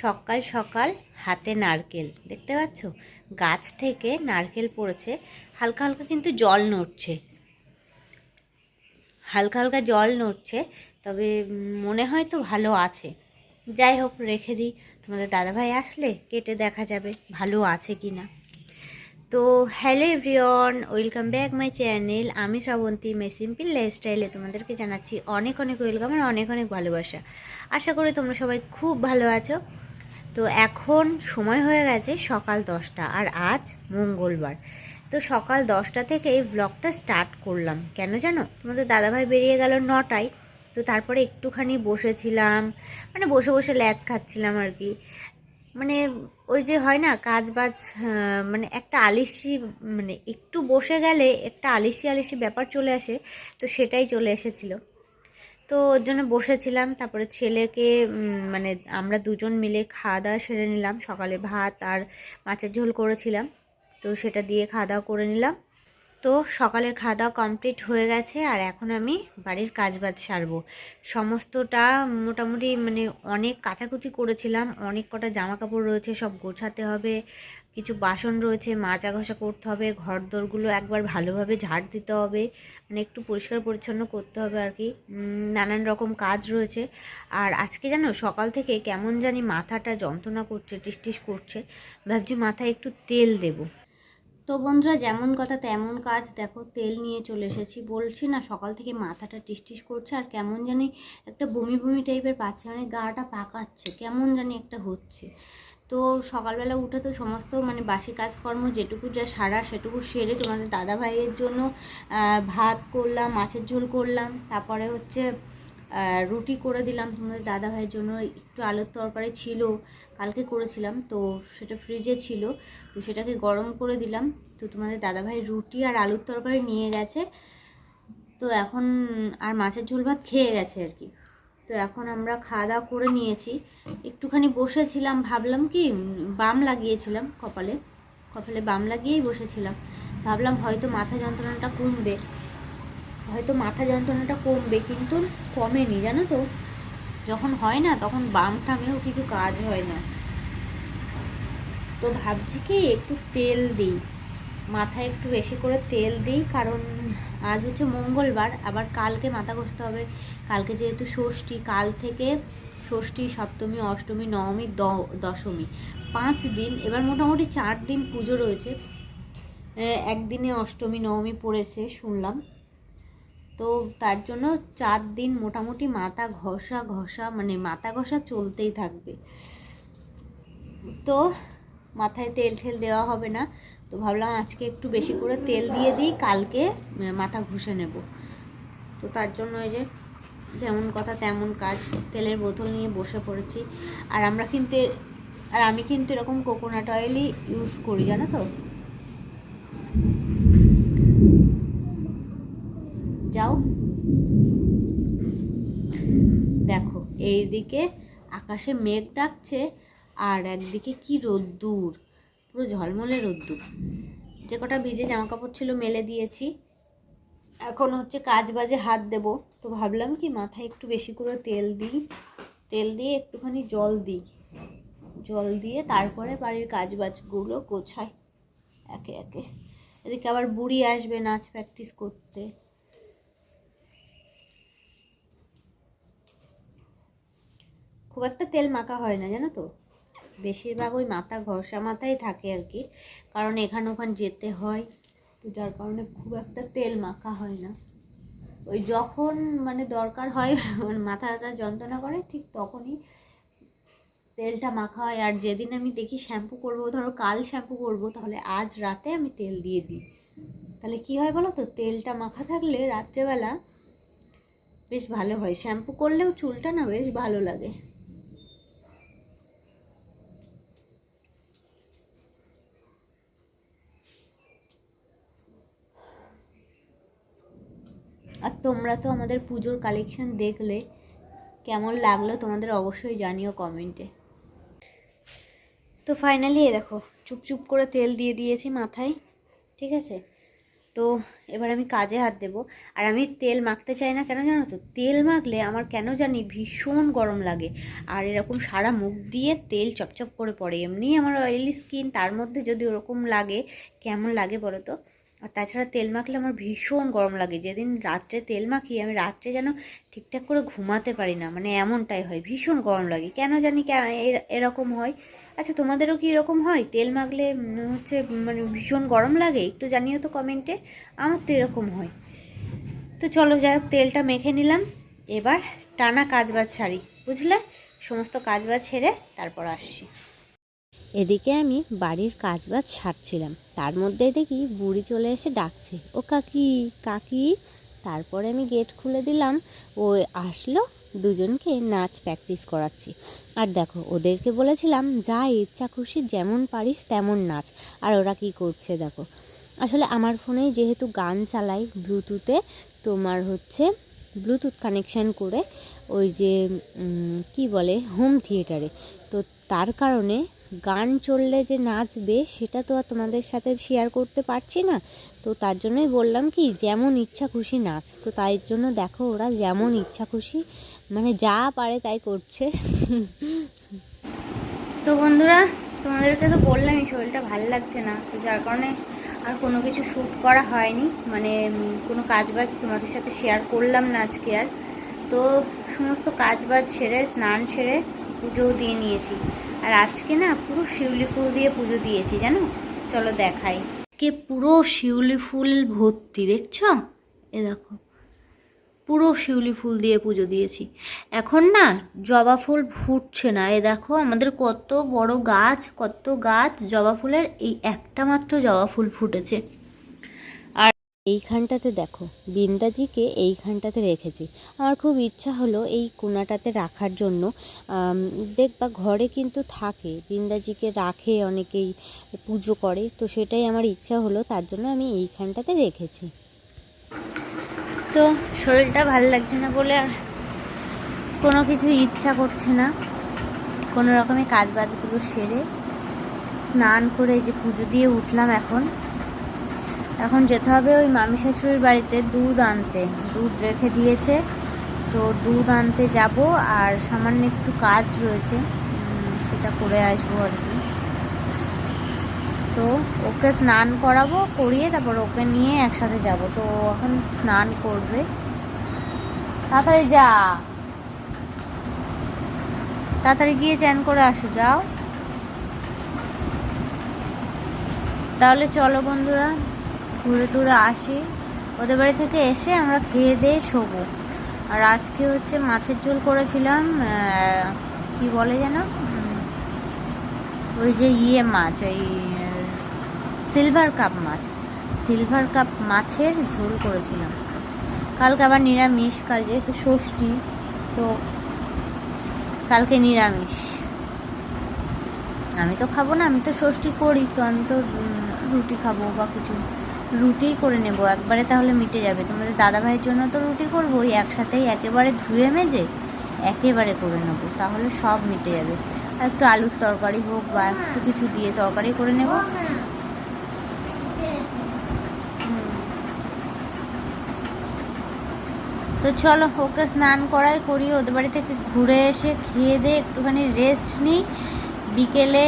সকাল সকাল হাতে নারকেল। দেখতে পাচ্ছ? গাছ থেকে নারকেল পড়েছে। হালকা হালকা কিন্তু জল নড়ছে। হালকা হালকা জল নড়ছে, তবে মনে হয় তো ভালো আছে। যাই হোক, রেখে দিই। তোমাদের দাদাভাই আসলে কেটে দেখা যাবে ভালো আছে কি না। তো hello everyone, welcome back my channel. আমি শ্রাবন্তী মে সিম্পল লাইফস্টাইলে তোমাদেরকে জানাচ্ছি অনেক অনেক ওয়েলকাম আর অনেক অনেক ভালোবাসা। আশা করি তোমরা সবাই খুব ভালো আছো। তো এখন সময় হয়ে গেছে সকাল দশটা আর আজ মঙ্গলবার। তো সকাল দশটা থেকে এই ব্লগটা স্টার্ট করলাম। কেন জানো? তোমাদের দাদাভাই বেরিয়ে গেল নটায়। তো তারপরে একটুখানি বসেছিলাম মানে বসে বসে ল্যাদ খাচ্ছিলাম আর কি। মানে ওই যে হয় না কাজ বাজ মানে একটা আলিসি মানে একটু বসে গেলে একটা আলিসি আলিসি ব্যাপার চলে আসে। তো সেটাই চলে এসেছিল। তো ওর জন্য বসেছিলাম, তারপরে ছেলেকে মানে আমরা দুজন মিলে খাওয়া দাওয়া সেরে নিলাম, সকালে ভাত আর মাছের ঝোল করেছিলাম। তো সেটা দিয়ে খাওয়া দাওয়া করে নিলাম। তো সকালের খাওয়া দাওয়া কমপ্লিট হয়ে গেছে আর এখন আমি বাড়ির কাজবাজ সারবো। সমস্তটা মোটামুটি মানে অনেক কাচাকুচি করেছিলাম, অনেক কটা জামা কাপড় রয়েছে, সব গোছাতে হবে কিছু বাসন রয়েছে, মাজা ঘষা করতে হবে ঘর দোরগুলো একবার ভালোভাবে ঝাড় দিতে হবে মানে একটু পরিষ্কার পরিচ্ছন্ন করতে হবে আর কি। নানান রকম কাজ রয়েছে। আর আজকে জানো, সকাল থেকে কেমন জানি মাথাটা যন্ত্রণা করছে টিস করছে, ভাবছি মাথায় একটু তেল দেবো। তো বন্ধুরা, যেমন কথা তেমন কাজ, দেখো তেল নিয়ে চলে এসেছি। বলছি না, সকাল থেকে মাথাটা টিসটিস করছে আর কেমন জানি একটা বমি বমি টাইপের পাচ্ছে মানে গাটা পাকাচ্ছে, কেমন জানি একটা হচ্ছে। তো সকালবেলা উঠে তো সমস্ত মানে বাসি কাজকর্ম যেটুকু যা সারা সেটুকু সেরে তোমাদের দাদা ভাইয়ের জন্য ভাত করলাম, মাছের ঝোল করলাম, তারপরে হচ্ছে রুটি করে দিলাম তোমাদের দাদা ভাইয়ের জন্য, একটু আলুর তরকারি ছিল, কালকে করেছিলাম তো সেটা ফ্রিজে ছিল, তো সেটাকে গরম করে দিলাম, তো তোমাদের দাদাভাই রুটি আর আলুর তরকারি নিয়ে গেছে, তো এখন আর মাছের ঝোল ভাত খেয়ে গেছে আর কি। তো এখন আমরা খাওয়া দাওয়া করে নিয়েছি। একটুখানি বসেছিলাম, ভাবলাম কি, বাম লাগিয়েছিলাম কপালে। কপালে বাম লাগিয়েই বসেছিলাম। ভাবলাম হয়তো মাথা যন্ত্রণাটা কমবে। হয়তো মাথা যন্ত্রণাটা কমবে, কিন্তু কমেনি, জানো তো? যখন হয় না, তখন বাম টামেও কিছু কাজ হয় না। তো ভাবছি কি, একটু তেল দিই। মাথায় একটু বেশি করে তেল দিই, কারণ আজ হচ্ছে মঙ্গলবার, আবার কালকে মাথা ঘষতে হবে। কালকে যেহেতু ষষ্ঠী, কাল থেকে ষষ্ঠী, সপ্তমী, অষ্টমী, নবমী দশমী। পাঁচ দিন, এবার মোটামুটি চার দিন পুজো রয়েছে। একদিনে অষ্টমী, নবমী পড়েছে, শুনলাম। তো তার জন্য চার দিন মোটামুটি মাথা ঘষা ঘষা মানে মাথা ঘষা চলতেই থাকবে। তো মাথায় তেল ঠেল দেওয়া হবে না। তো ভাবলাম আজকে একটু বেশি করে তেল দিয়ে দিই, কালকে মাথা ঘষে নেব। তো তার জন্য এই যে যেমন কথা তেমন কাজ, তেলের বোতল নিয়ে বসে পড়েছি। আর আমরা কিন্তু আর আমি কিন্তু এরকম কোকোনাট অয়েলই ইউজ করি, জানো তো? যাও। দেখো, এইদিকে আকাশে মেঘ ডাকছে, আর একদিকে কি রোদ্দুর। পুরো ঝলমলে রোদ্দুর। যে কটা ভিজে জামা কাপড় ছিল মেলে দিয়েছি। এখন হচ্ছে কাজ বাজে হাত দেব। তো ভাবলাম কি মাথায় একটু বেশি করে তেল দিই। তেল দিয়ে একটুখানি জল দিই। জল দিয়ে তারপরে বাড়ির কাজ বাজগুলো গোছাই একে একে। এদিকে আবার বুড়ি আসবে নাচ প্র্যাকটিস করতে। খুব একটা তেল মাখা হয় না, জানো তো? বেশিরভাগ ওই মাথা ঘষা মাথায় থাকে আর কি। কারণ এখান ওখান যেতে হয়, তো যার কারণে খুব একটা তেল মাখা হয় না। ওই যখন মানে দরকার হয় মানে মাথা ব্যথা যন্ত্রণা করে, ঠিক তখনই তেলটা মাখা হয়। আর যেদিন আমি দেখি শ্যাম্পু করব, ধরো কাল শ্যাম্পু করব, তাহলে আজ রাতে আমি তেল দিয়ে দিই। তাহলে কি হয় বলো তো? তেলটা মাখা থাকলে রাত্রেবেলা বেশ ভালো হয়। শ্যাম্পু করলেও চুলটা না বেশ ভালো লাগে। আর তোমরা তো আমাদের পুজোর কালেকশন দেখলে, কেমন লাগল তোমাদের অবশ্যই জানিও কমেন্টে তো ফাইনালি এ দেখো, চুপ চুপ করে তেল দিয়ে দিয়েছি মাথায়, ঠিক আছে? তো এবার আমি কাজে হাত দেবো। আর আমি তেল মাখতে চাই না কেন জানো তো? তেল মাখলে আমার কেন জানি ভীষণ গরম লাগে। আর এরকম সারা মুখ দিয়ে তেল চপচপ করে পড়ে। এমনি আমার অয়েলি স্কিন তার মধ্যে যদি ওরকম লাগে, কেমন লাগে বলো তো? আর তাছাড়া তেল মাখলে আমার ভীষণ গরম লাগে। যেদিন রাত্রে তেল মাখি, আমি রাত্রে যেন ঠিকঠাক করে ঘুমাতে পারি না মানে এমনটাই হয়, ভীষণ গরম লাগে। কেন জানি কে- এ- এরকম হয়। আচ্ছা তোমাদেরও কি এরকম হয়? তেল মাখলে হচ্ছে মানে ভীষণ গরম লাগে? একটু জানিও তো কমেন্টে, আমার তো এরকম হয়। তো চলো, যাই হোক, তেলটা মেখে নিলাম। এবার টানা কাজবাজ সারি, বুঝলে? সমস্ত কাজবাজ ছেড়ে তারপর আসছি। এদিকে আমি বাড়ির কাজবাজ সারছিলাম। তার মধ্যে দেখি বুড়ি চলে এসে ডাকছে, ও কাকি কাকি। তারপরে আমি গেট খুলে দিলাম, ও আসলো, দুজনকে নাচ প্র্যাকটিস করাচ্ছি। আর দেখো, ওদেরকে বলেছিলাম, যা ইচ্ছা খুশি যেমন পারিস তেমন নাচ। আর ওরা কি করছে দেখো। আসলে আমার ফোনে যেহেতু গান চালাই ব্লুটুথে, তোমার হচ্ছে ব্লুটুথ কানেকশান করে ওই যে কি বলে, হোম থিয়েটারে। তো তার কারণে গান চললে যে নাচবে, সেটা তো আর তোমাদের সাথে শেয়ার করতে পারছি না। তো তার জন্যই বললাম কি, যেমন ইচ্ছা খুশি নাচ। তো তাই জন্য দেখো ওরা যেমন ইচ্ছা খুশি মানে যা পারে তাই করছে। তো বন্ধুরা, তোমাদেরকে তো বললামই, শরীরটা ভালো লাগছে না। তো যার কারণে আর কোনো কিছু শ্যুট করা হয়নি। মানে কোনো কাজবাজ তোমাদের সাথে শেয়ার করলাম না আজকে আর। তো সমস্ত কাজবাজ সেরে, স্নান সেরে পুজোও দিয়ে নিয়েছি। আর আজকে না পুরো শিউলি ফুল দিয়ে পুজো দিয়েছি, জানো? চলো দেখাই। আজকে পুরো শিউলি ফুল ভর্তি, দেখছ? এ দেখো, পুরো শিউলি ফুল দিয়ে পুজো দিয়েছি। এখন না জবা ফুল ফুটছে না, এ দেখো, আমাদের কত বড় গাছ, কত গাছ জবা ফুলের, এই একটা মাত্র জবা ফুল ফুটেছে। এইখানটাতে দেখো, বিন্দাজিকে এইখানটাতে রেখেছি। আমার খুব ইচ্ছা হলো এই কোনাটাতে রাখার জন্য। দেখবা ঘরে কিন্তু থাকে, বিন্দাজিকে রাখে অনেকেই, পুজো করে, তো সেটাই আমার ইচ্ছা হলো, তার জন্য আমি এইখানটাতে রেখেছি। তো শরীরটা ভালো লাগছে না বলে আর কোনো কিছু ইচ্ছা করছে না। কোনো রকমের কাজ বাজগুলো সেরে স্নান করে যে পুজো দিয়ে উঠলাম এখন। এখন যেতে হবে ওই মামি শাশুড়ির বাড়িতে দুধ আনতে। দুধ রেখে দিয়েছে। তো দুধ আনতে যাব আর সামান্য একটু কাজ রয়েছে। সেটা করে আসব আর কি। তো ওকে স্নান করাবো, করিয়ে তারপর ওকে নিয়ে একসাথে যাব। তো এখন স্নান করবে। তাড়াতাড়ি যা। তাড়াতাড়ি গিয়ে চ্যান করে আসো, যাও। তাহলে চলো বন্ধুরা। ঘুরে টুরে আসি। ওদের বাড়ি থেকে এসে আমরা খেয়ে দিয়ে শোবো। আর আজকে হচ্ছে মাছের ঝোল করেছিলাম কি বলে যেন? ওই যে ইয়ে মাছ ওই সিলভার কাপ মাছ। সিলভার কাপ মাছের ঝোল করেছিলাম। কালকে আবার নিরামিষ, কাল যেহেতু ষষ্ঠী, তো কালকে নিরামিষ। আমি তো খাব না, আমি তো ষষ্ঠী করি, তো আমি তো রুটি খাব বা কিছু। রুটিই করে নেব, একবারে তাহলে মিটে যাবে। তোমাদের দাদা ভাইয়ের জন্য তো রুটি করব ওই একসাথেই একেবারে ধুয়ে মেজে একেবারে করে নেব, তাহলে সব মিটে যাবে। আর একটু আলুর তরকারি হোক বা একটু কিছু দিয়ে তরকারি করে নেব। তো চলো, ওকে স্নান করাই করি, ওদের বাড়ি থেকে ঘুরে এসে খেয়ে দিয়ে একটুখানি রেস্ট নিই। বিকেলে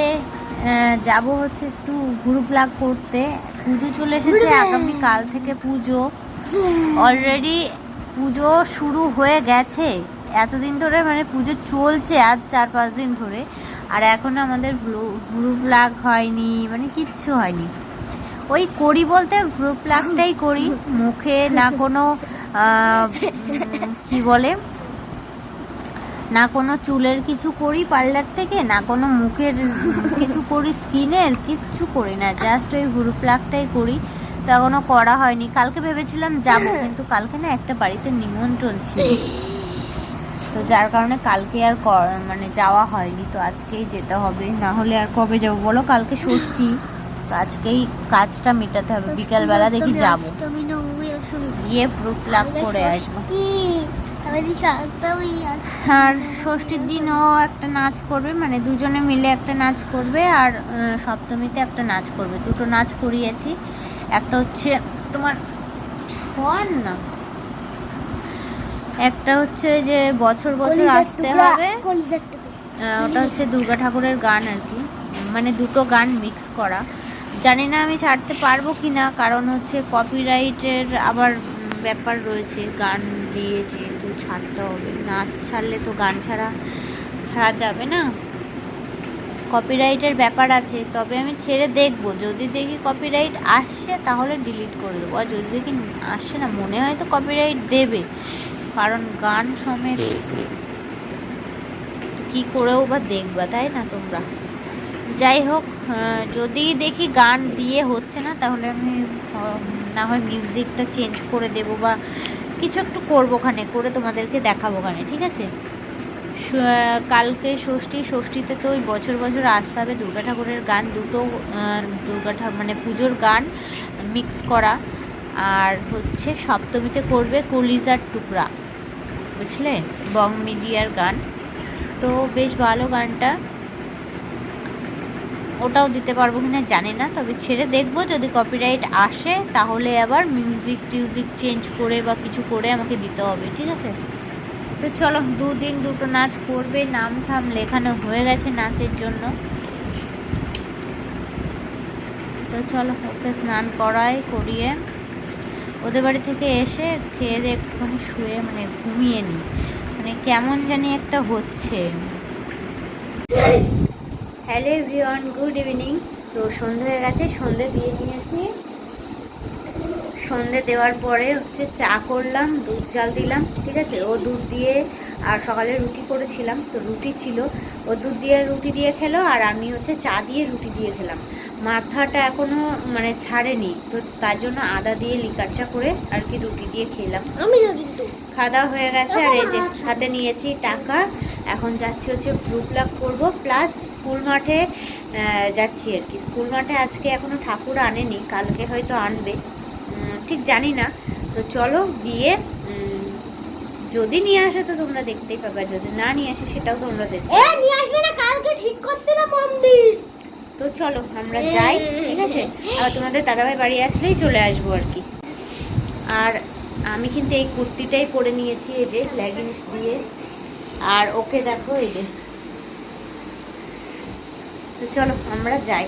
যাব হচ্ছে একটু গ্রুপ লাগ করতে। পুজো চলে এসেছে আগামী কাল থেকে পুজো। অলরেডি পুজো শুরু হয়ে গেছে। এতদিন ধরে মানে পুজো চলছে আজ চার পাঁচ দিন ধরে। আর এখনও আমাদের গ্রুপ লাগ হয়নি মানে কিচ্ছু হয়নি। ওই করি বলতে গ্রুপ লাগটাই করি। মুখে না কোনো কি বলে? না কোনো চুলের কিছু করি পার্লার থেকে না কোনো মুখের কিছু করি স্কিনের কিচ্ছু করি না জাস্ট ওই গ্রুপ লাগটাই করি। তো এখনও করা হয়নি। কালকে ভেবেছিলাম যাব কিন্তু কালকে না একটা বাড়িতে নিমন্ত্রণ ছিল। তো যার কারণে কালকে আর মানে যাওয়া হয়নি। তো আজকেই যেতে হবে না হলে আর কবে যাব? বলো কালকে ষষ্ঠী। তো আজকেই কাজটা মেটাতে হবে। বিকালবেলা দেখি যাব। গিয়ে ফ্রুট লাগ করে আসব। আর ষষ্ঠীর দিনও একটা নাচ করবে মানে দুজনে মিলে একটা নাচ করবে আর সপ্তমীতে একটা নাচ করবে। দুটো নাচ করিয়েছি। একটা হচ্ছে তোমার ছন না? একটা হচ্ছে যে বছর বছর আসতে হবে। ওটা হচ্ছে দুর্গা ঠাকুরের গান আর কি। মানে দুটো গান মিক্স করা। জানি না আমি ছাড়তে পারব কি না কারণ হচ্ছে কপিরাইটের আবার ব্যাপার রয়েছে। গান দিয়ে যেহেতু ছাড়তে হবে। নাচ ছাড়লে তো গান ছাড়া ছাড়া যাবে না। কপিরাইটের ব্যাপার আছে, তবে আমি ছেড়ে দেখব। যদি দেখি কপিরাইট আসছে, তাহলে ডিলিট করে দেবো। আর যদি দেখি আসছে না, মনে হয় তো কপিরাইট দেবে। কারণ গান সমেত কি করেও বা দেখবা, তাই না তোমরা? যাই হোক যদি দেখি গান দিয়ে হচ্ছে না, তাহলে আমি না হয় মিউজিকটা চেঞ্জ করে দেবো বা কিছু একটু করব ওখানে, করে তোমাদেরকে দেখাবো ওখানে, ঠিক আছে? কালকে ষষ্ঠী, ষষ্ঠীতে তো ওই বছর বছর আসতে হবে দুর্গা ঠাকুরের গান, দুটো দুর্গা ঠাকুর মানে পুজোর গান মিক্স করা। আর হচ্ছে সপ্তমীতে করবে কলিজার টুকরা, বুঝলে? বং মিডিয়ার গান। তো বেশ ভালো গানটা। ওটাও দিতে পারব কিনা জানি না, তবে ছেড়ে দেখব। যদি কপিরাইট আসে, তাহলে আবার মিউজিক টিউজিক চেঞ্জ করে বা কিছু করে আমাকে দিতে হবে, ঠিক আছে? তো চলো, দুদিন দুটো নাচ করবে, নাম ঠাম লেখানো হয়ে গেছে নাচের জন্য। তো চলো, ওকে স্নান করাই, করিয়ে ওদের বাড়ি থেকে এসে খেয়ে দিয়ে একটুখানি শুয়ে মানে ঘুমিয়ে নিই। মানে কেমন জানি একটা হচ্ছে। Hello everyone good evening. তো সন্ধে হয়ে গেছে সন্ধে দিয়ে নিয়েছি। সন্ধে দেওয়ার পরে হচ্ছে চা করলাম দুধ জাল দিলাম ঠিক আছে? ও দুধ দিয়ে আর সকালে রুটি করেছিলাম তো রুটি ছিল। ও দুধ দিয়ে রুটি দিয়ে খেলো আর আমি হচ্ছে চা দিয়ে রুটি দিয়ে খেলাম। মাথাটা এখনও মানে ছাড়েনি তো তার জন্য আদা দিয়ে লিকার চা করে আর কি রুটি দিয়ে খেলাম। আমি কিন্তু। খাওয়া হয়ে গেছে আর এই যে হাতে নিয়েছি টাকা। এখন যাচ্ছি হচ্ছে ব্লু প্লাগ করব প্লাস স্কুল মাঠে যাচ্ছি আর কি। স্কুল মাঠে আজকে এখনও ঠাকুর আনেনি কালকে হয়তো আনবে। ঠিক জানি না। তো চলো গিয়ে যদি নিয়ে আসে তো তোমরা দেখতেই পাবে যদি না নিয়ে আসে সেটাও তোমরা দেখতে এ নিয়ে আসবে না কালকে ঠিক করতে না মন্দির। তো চলো আমরা যাই ঠিক আছে। আর তোমাদের দাদাভাই বাড়ি আসলেই চলে আসব আর কি। আর আমি কিন্তু এই কুর্তিটাই পরে নিয়েছি এই যে লেগিংস দিয়ে। আর ওকে দেখো এই যে তো চলো, আমরা যাই।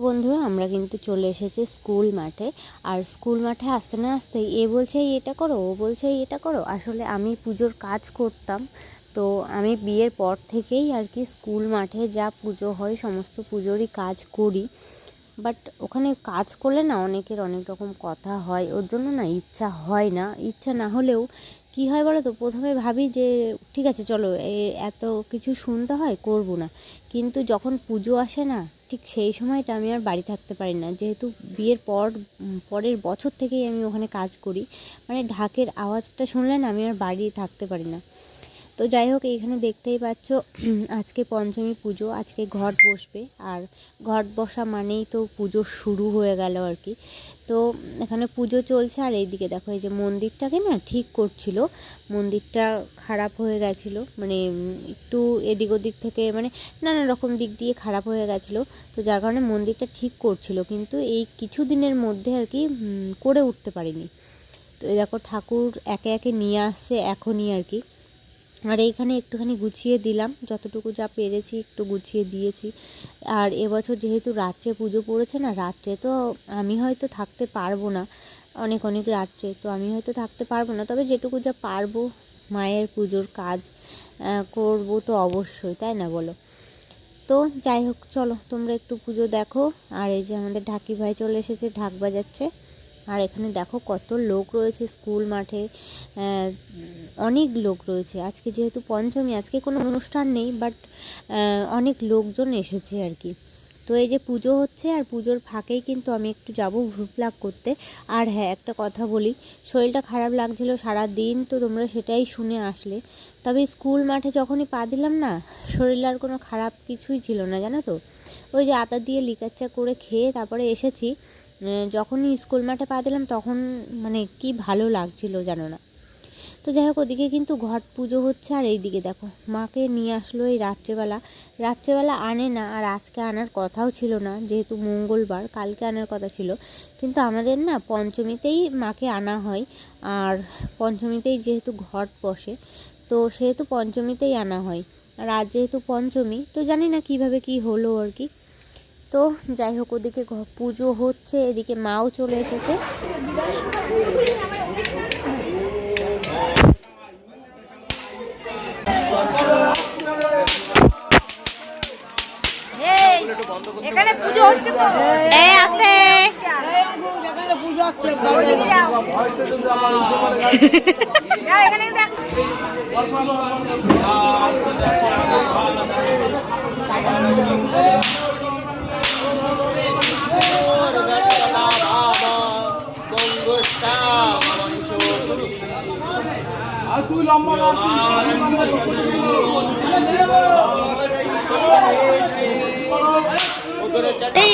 বন্ধুরা, আমরা কিন্তু চলে এসেছি স্কুল মাঠে। আর স্কুল মাঠে আসতে না আসতেই এ বলছে এটা করো, ও বলছে এটা করো। আসলে আমি পুজোর কাজ করতাম, তো আমি বিয়ের পর থেকেই আর কি স্কুল মাঠে যা পুজো হয়, সমস্ত পুজোরই কাজ করি। বাট ওখানে কাজ করলে না অনেকের অনেক রকম কথা হয়, ওর জন্য না ইচ্ছা হয় না। ইচ্ছা না হলেও কি হয় বলো তো? প্রথমে ভাবি যে, ঠিক আছে, চলো এত কিছু শুনতে হয়, করব না। কিন্তু যখন পুজো আসে না, ঠিক সেই সময়টা আমি আর বাড়ি থাকতে পারি না। যেহেতু বিয়ের পর পরের বছর থেকেই আমি ওখানে কাজ করি মানে ঢাকের আওয়াজটা শুনলে না আমি আর বাড়ি থাকতে পারি না। তো যাই হোক এইখানে দেখতেই পাচ্ছ, আজকে পঞ্চমী পুজো, আজকে ঘট বসবে। আর ঘট বসা মানেই তো পুজো শুরু হয়ে গেল আর কি। তো এখানে পুজো চলছে, আর এইদিকে দেখো, এই যে মন্দিরটাকে না ঠিক করছিল। মন্দিরটা খারাপ হয়ে গেছিল মানে একটু এদিক ওদিক থেকে মানে নানা রকম দিক দিয়ে খারাপ হয়ে গেছিল। তো যার কারণে মন্দিরটা ঠিক করছিল, কিন্তু এই কিছু দিনের মধ্যে আর কি করে উঠতে পারিনি। তো দেখো, ঠাকুর একে একে নিয়ে আসছে এখনই আর কি। আর এইখানে একটুখানি গুছিয়ে দিলাম। যতটুকু যা পেরেছি একটু গুছিয়ে দিয়েছি। আর এবছর যেহেতু রাত্রে পুজো পড়েছে না, রাত্রে তো আমি হয়তো থাকতে পারব না। অনেক অনেক রাত্রে তো আমি হয়তো থাকতে পারব না। তবে যেটুকু যা পারব মায়ের পুজোর কাজ করব তো অবশ্যই, তাই না বলো? তো যাই হোক, চলো তোমরা একটু পুজো দেখো। আর এই যে আমাদের ঢাকি ভাই চলে এসেছে, ঢাক বাজাচ্ছে। আর এখানে দেখো কত লোক রয়েছে স্কুল মাঠে অনেক লোক রয়েছে। আজকে যেহেতু পঞ্চমী, আজকে কোনো অনুষ্ঠান নেই বাট অনেক লোকজন এসেছে আর কি। তো এই যে পুজো হচ্ছে, আর পুজোর ফাঁকেই কিন্তু আমি একটু যাব ভ্রুপ্লাক করতে। আর হ্যাঁ একটা কথা বলি, শরীরটা খারাপ লাগছিল সারা দিন তো তোমরা সেটাই শুনে আসলে। তবে স্কুল মাঠে যখনই পা দিলাম না, শরীর আর কোনো খারাপ কিছুই ছিল না, জানো তো? ওই যে আতা দিয়ে লিকাচ্চা করে খেয়ে তারপরে এসেছি। যখনই স্কুল মাঠে পা দিলাম, তখন মানে কি ভালো লাগছিল জানো না। তো যাই হোক, ওদিকে কিন্তু ঘট পুজো হচ্ছে, আর এইদিকে দেখো, মাকে নিয়ে আসলো এই রাত্রেবেলা। রাত্রেবেলা আনে না, আর আজকে আনার কথাও ছিল না, যেহেতু মঙ্গলবার, কালকে আনার কথা ছিল। কিন্তু আমাদের না পঞ্চমীতেই মাকে আনা হয়, আর পঞ্চমীতেই যেহেতু ঘট বসে, তো সেহেতু পঞ্চমীতেই আনা হয়। আর আজ যেহেতু পঞ্চমী, তো জানি না কীভাবে কি হলো আর কি। তো যাই হোক ওদিকে পুজো হচ্ছে এদিকে মাও চলে এসেছে। এখানে পুজো হচ্ছে তো? এই আসে এখানে পুজো হচ্ছে যাও এখানে দেখ নেমে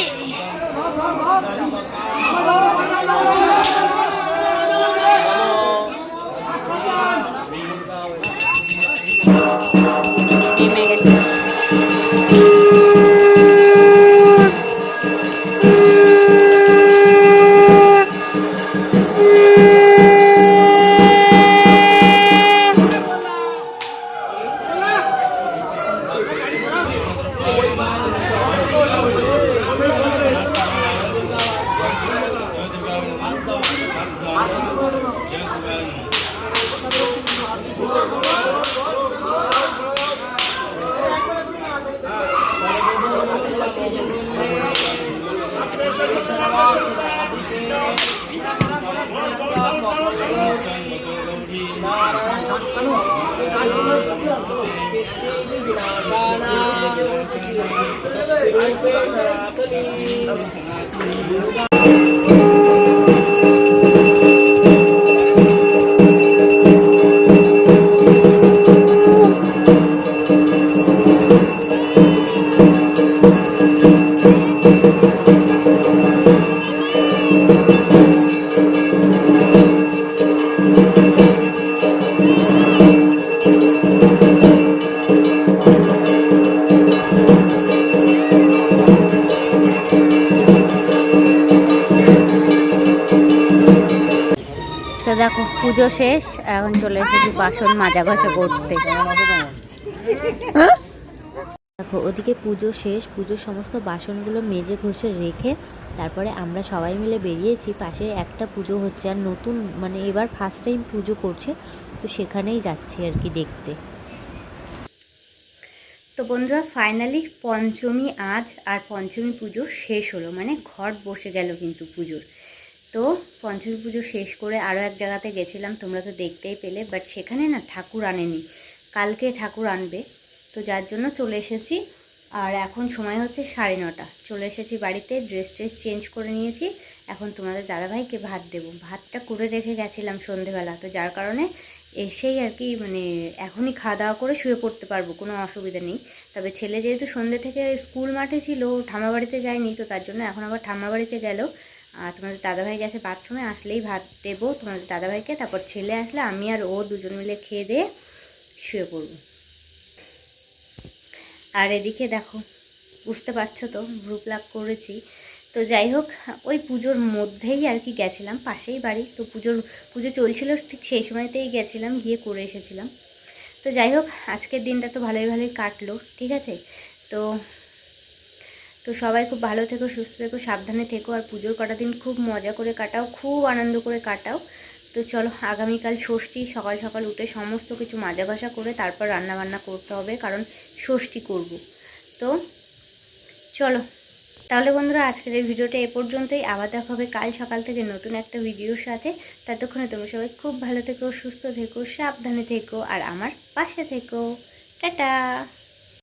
তো চলে এসেছি বাসন মাজা ঘষা করতে। দেখো, ওদিকে পুজো শেষ, পুজোর সমস্ত বাসনগুলো মেজে ঘষে রেখে তারপরে আমরা সবাই মিলে বেরিয়েছি। পাশে একটা পুজো হচ্ছে আর নতুন মানে এবার ফার্স্ট টাইম পুজো করছে, তো সেখানেই যাচ্ছি আর কি দেখতে। তো বন্ধুরা ফাইনালি পঞ্চমী আজ আর পঞ্চমী পুজো শেষ হলো মানে ঘট বসে গেল কিন্তু পুজোর। তো পঞ্চমী পুজো শেষ করে আরও এক জায়গাতে গেছিলাম, তোমরা তো দেখতেই পেলে বাট সেখানে না ঠাকুর আনেনি। কালকে ঠাকুর আনবে, তো যার জন্য চলে এসেছি। আর এখন সময় হচ্ছে সাড়ে নটা। চলে এসেছি বাড়িতে ড্রেস ট্রেস চেঞ্জ করে নিয়েছি। এখন তোমাদের দাদাভাইকে ভাত দেবো। ভাতটা করে রেখে গেছিলাম সন্ধেবেলা, তো যার কারণে এসেই আর কি মানে এখনই খাওয়া দাওয়া করে শুয়ে পড়তে পারব, কোনো অসুবিধা নেই। তবে ছেলে যেহেতু সন্ধ্যে থেকে স্কুল মাঠে ছিল, ও ঠাম্মা বাড়িতে যায়নি, তো তার জন্য এখন আবার ঠাম্মা বাড়িতে গেল। আর তোমাদের দাদাভাই গেছে বাথরুমে আসলেই ভাত দেবো তোমাদের দাদাভাইকে, তারপর ছেলে আসলে আমি আর ও দুজন মিলে খেয়ে দিয়ে শুয়ে পড়ব। আর এদিকে দেখো, বুঝতে পারছ তো ভ্রু প্লাগ করেছি। তো যাই হোক, ওই পুজোর মধ্যেই আর কি গেছিলাম, পাশেই বাড়ি। তো পুজোর, পুজো চলছিল ঠিক সেই সময়তেই গেছিলাম, গিয়ে করে এসেছিলাম। তো যাই হোক, আজকের দিনটা তো ভালোই ভালোই কাটলো, ঠিক আছে? তো তো সবাই খুব ভালো থেকো, সুস্থ থেকো, সাবধানে থেকো আর পুজোর কটা দিন খুব মজা করে কাটাও, খুব আনন্দ করে কাটাও। তো চলো, আগামীকাল ষষ্ঠী সকাল সকাল উঠে সমস্ত কিছু মাজা ঘষা করে তারপর রান্না বান্না করতে হবে, কারণ ষষ্ঠী করব। তো চলো, তাহলে বন্ধুরা আজকের এই ভিডিওটা এ পর্যন্তই। আবার দেখা হবে কাল সকাল থেকে নতুন একটা ভিডিওর সাথে। ততক্ষণে তোমরা সবাই খুব ভালো থেকো, সুস্থ থেকো, সাবধানে থেকো আর আমার পাশে থেকো। টাটা!